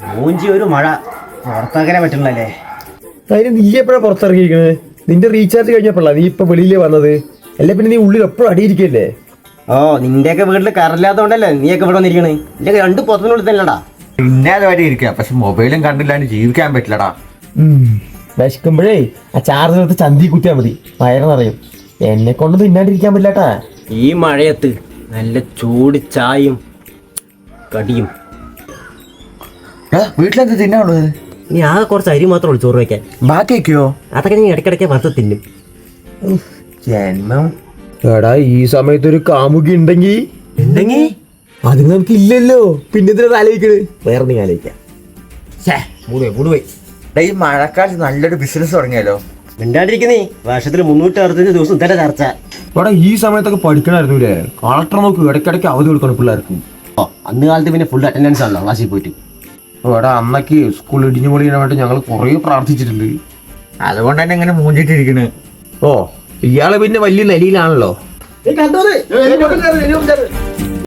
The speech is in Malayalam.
മൂഞ്ചി ഒരു മഴ. പുറത്താക്കാനേ പറ്റണല്ലേ അതിന് നീ എപ്പോഴാണ് പുറത്തിറങ്ങിയിരിക്കുന്നത് നിന്റെ റീചാർജ് കഴിഞ്ഞപ്പോഴാ നീ ഇപ്പൊ വെളിയിലേ വന്നത്. അല്ലെ പിന്നെ നീ ഉള്ളിൽ എപ്പോഴും അടിയിരിക്കല്ലേ? ഓ നിന്റെയൊക്കെ വീട്ടിൽ കറല്ലാത്തോണ്ടല്ലേ നീയൊക്കെ ഇവിടെ വന്നിരിക്കണേ? നിന്റെ രണ്ട് പുറത്തിനുള്ളിൽ തന്നെടാ പിന്നെ അതുവരെ ഇരിക്കാം. പക്ഷെ മൊബൈലും കണ്ടില്ലാണ്ട് ജീവിക്കാൻ പറ്റില്ലടാ. വിശക്കുമ്പോഴേ ആ ചാർജ് എടുത്ത് ചന്തി കുത്തിയാ മതി. വയറെന്നറിയും എന്നെ കൊണ്ട് തിന്നാണ്ടിരിക്കാൻ പറ്റില്ലാട്ടാ. ഈ മഴയത്ത് നല്ല ചൂട് ചായയും കടിയും വീട്ടിലെന്ത് തിന്നാനുള്ളത്? നീ ആകെ കുറച്ച് അരി മാത്രം ഉള്ളൂ ചോറ് വയ്ക്കാൻ ബാക്കിയൊക്കെയോ അതൊക്കെ നീ ഇടയ്ക്കിടയ്ക്ക് വറുത്ത് തിന്നും. ജന്മം. എടാ ഈ സമയത്ത് ഒരു കാമുകി ഉണ്ടെങ്കിൽ ഉണ്ടെങ്കി? അത് നമുക്ക് ഇല്ലല്ലോ പിന്നെ എന്തിനാ ആലോചിക്കണ്? വേറെ നീ ആലോചിക്കാം. മൂടുപോയി മൂടുപോയി ഈ മഴക്കാലത്ത് നല്ലൊരു ബിസിനസ് തുടങ്ങിയല്ലോ. മിണ്ടാണ്ടിരിക്കുന്നേ വർഷത്തിൽ മുന്നൂറ്റി അറുപത്തഞ്ച് ദിവസം തന്നെ ചർച്ച. എടാ ഈ സമയത്തൊക്കെ പഠിക്കണായിരുന്നു ഇല്ലേ കളക്ടർ നോക്ക് ഇടയ്ക്കിടയ്ക്ക് അവധി കൊടുക്കണം പിള്ളേർക്ക്. ഓ അന്ന് കാലത്ത് പിന്നെ ഫുൾ അറ്റൻഡൻസ് ആണല്ലോ ക്ലാസ്സിൽ പോയിട്ട്. എടാ അന്നൊക്കെ സ്കൂൾ ഇടിഞ്ഞു പൊളിയാൻ വേണ്ടി ഞങ്ങൾ കുറേ പ്രാർത്ഥിച്ചിട്ടുണ്ട്. അതുകൊണ്ട് തന്നെ ഇങ്ങനെ മൂഞ്ചിട്ടിരിക്കണ്. ഓ ഇയാൾ പിന്നെ വലിയ നിലയിലാണല്ലോ.